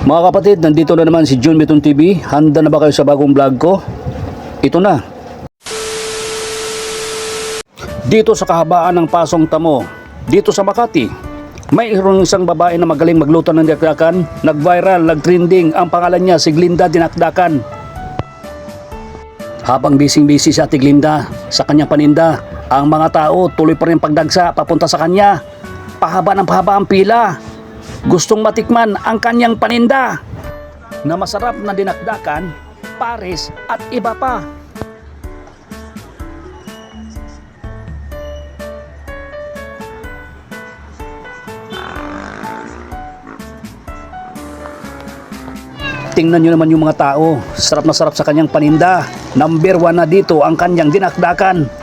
Mga kapatid, nandito na naman si Jun Beton TV. Handa na ba kayo sa bagong vlog ko? Ito na. Dito sa kahabaan ng Pasong Tamo, dito sa Makati, mayroong isang babae na magaling magluto ng dinakdakan. Nag-viral, nag-trending. Ang pangalan niya si Glinda Dinakdakan. Habang bising-busy si Ate Glinda sa kanyang paninda, ang mga tao tuloy pa rin pagdagsa papunta sa kanya. Pahaba ng pahaba ang pila. Gustong matikman ang kanyang paninda na masarap na dinakdakan, pares at iba pa. Tingnan nyo naman yung mga tao. Sarap na sarap sa kanyang paninda. Number one na dito ang kanyang dinakdakan.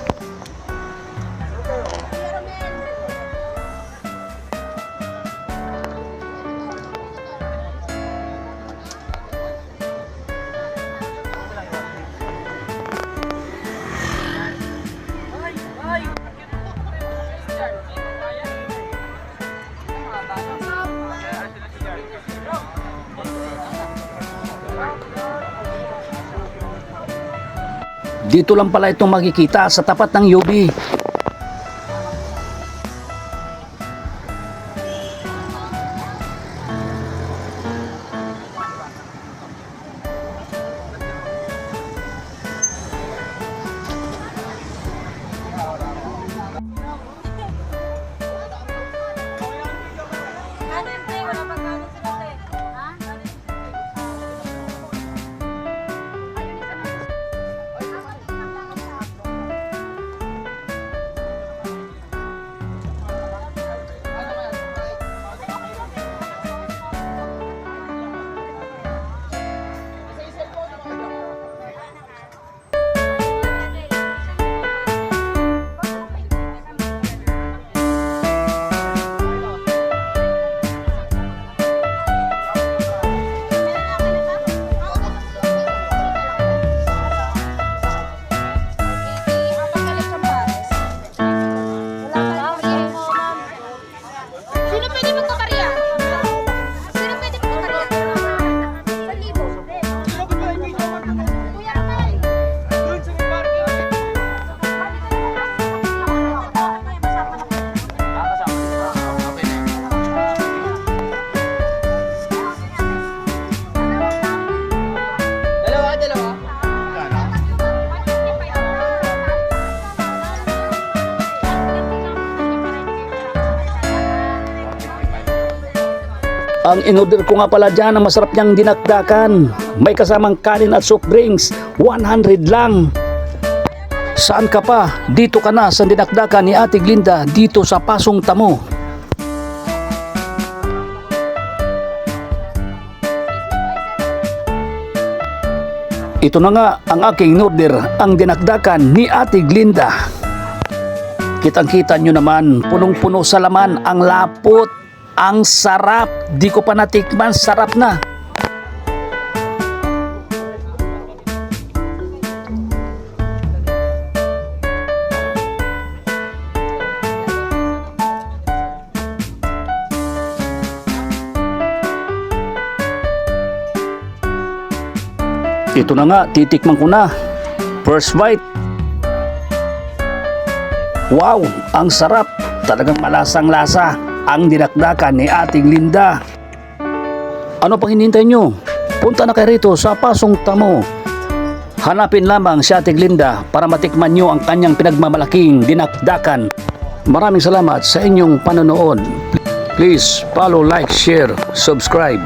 Dito lang pala itong makikita sa tapat ng UB. Ang inorder ko nga pala dyan ang masarap niyang dinakdakan. May kasamang kanin at soft drinks. 100 lang. Saan ka pa? Dito ka na sa dinakdakan ni Ate Glinda dito sa Pasong Tamo. Ito na nga ang aking order, ang dinakdakan ni Ate Glinda. Kitang-kita nyo naman, punong-puno sa laman, ang lapot, ang sarap. Di ko pa natikman, sarap na. Ito na nga, titikman ko na. First bite. Wow, ang sarap. Talagang malasang lasa. Ang dinakdakan ni Ating Linda. Ano pang hinihintay nyo? Punta na kayo rito sa Pasong Tamo. Hanapin lamang si Ating Linda para matikman nyo ang kanyang pinagmamalaking dinakdakan. Maraming salamat sa inyong panonood. Please follow, like, share, subscribe.